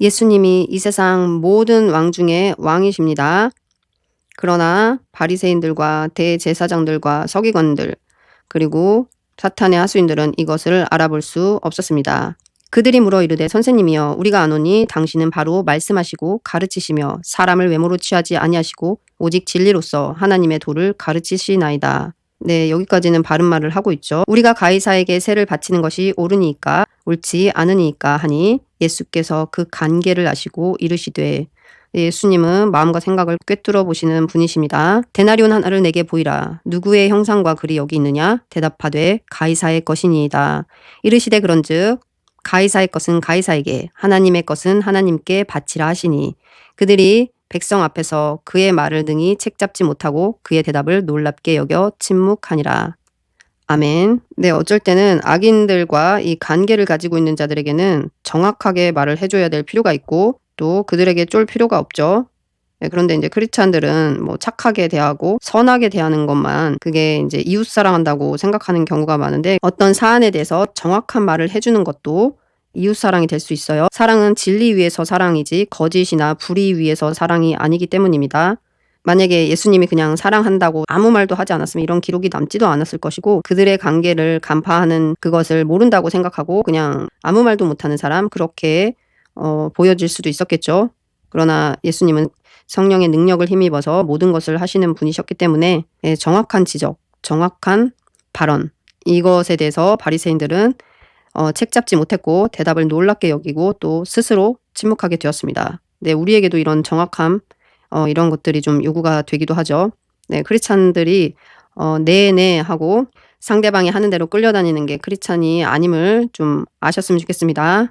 예수님이 이 세상 모든 왕 중에 왕이십니다. 그러나 바리새인들과 대제사장들과 서기관들 그리고 사탄의 하수인들은 이것을 알아볼 수 없었습니다. 그들이 물어 이르되 선생님이여 우리가 아노니 당신은 바로 말씀하시고 가르치시며 사람을 외모로 취하지 아니하시고 오직 진리로서 하나님의 도를 가르치시나이다. 네, 여기까지는 바른 말을 하고 있죠. 우리가 가이사에게 세를 바치는 것이 옳으니까 옳지 않으니까 하니 예수께서 그 관계를 아시고 이르시되 예수님은 마음과 생각을 꿰뚫어 보시는 분이십니다. 데나리온 하나를 내게 보이라. 누구의 형상과 글이 여기 있느냐? 대답하되 가이사의 것이니이다. 이르시되 그런즉 가이사의 것은 가이사에게 하나님의 것은 하나님께 바치라 하시니 그들이 백성 앞에서 그의 말을 능히 책잡지 못하고 그의 대답을 놀랍게 여겨 침묵하니라. 아멘. 네, 어쩔 때는 악인들과 이 관계를 가지고 있는 자들에게는 정확하게 말을 해줘야 될 필요가 있고 또 그들에게 쫄 필요가 없죠. 네, 그런데 이제 크리스찬들은 뭐 착하게 대하고 선하게 대하는 것만 그게 이제 이웃 사랑한다고 생각하는 경우가 많은데 어떤 사안에 대해서 정확한 말을 해주는 것도 이웃 사랑이 될 수 있어요. 사랑은 진리 위에서 사랑이지 거짓이나 불의 위에서 사랑이 아니기 때문입니다. 만약에 예수님이 그냥 사랑한다고 아무 말도 하지 않았으면 이런 기록이 남지도 않았을 것이고 그들의 관계를 간파하는 그것을 모른다고 생각하고 그냥 아무 말도 못하는 사람 그렇게 어, 보여질 수도 있었겠죠. 그러나 예수님은 성령의 능력을 힘입어서 모든 것을 하시는 분이셨기 때문에 예, 정확한 지적, 정확한 발언 이것에 대해서 바리새인들은 어, 책 잡지 못했고 대답을 놀랍게 여기고 또 스스로 침묵하게 되었습니다. 네, 우리에게도 이런 정확함 어, 이런 것들이 좀 요구가 되기도 하죠. 네, 크리스찬들이 어, 네네 하고 상대방이 하는 대로 끌려다니는 게 크리스찬이 아님을 좀 아셨으면 좋겠습니다.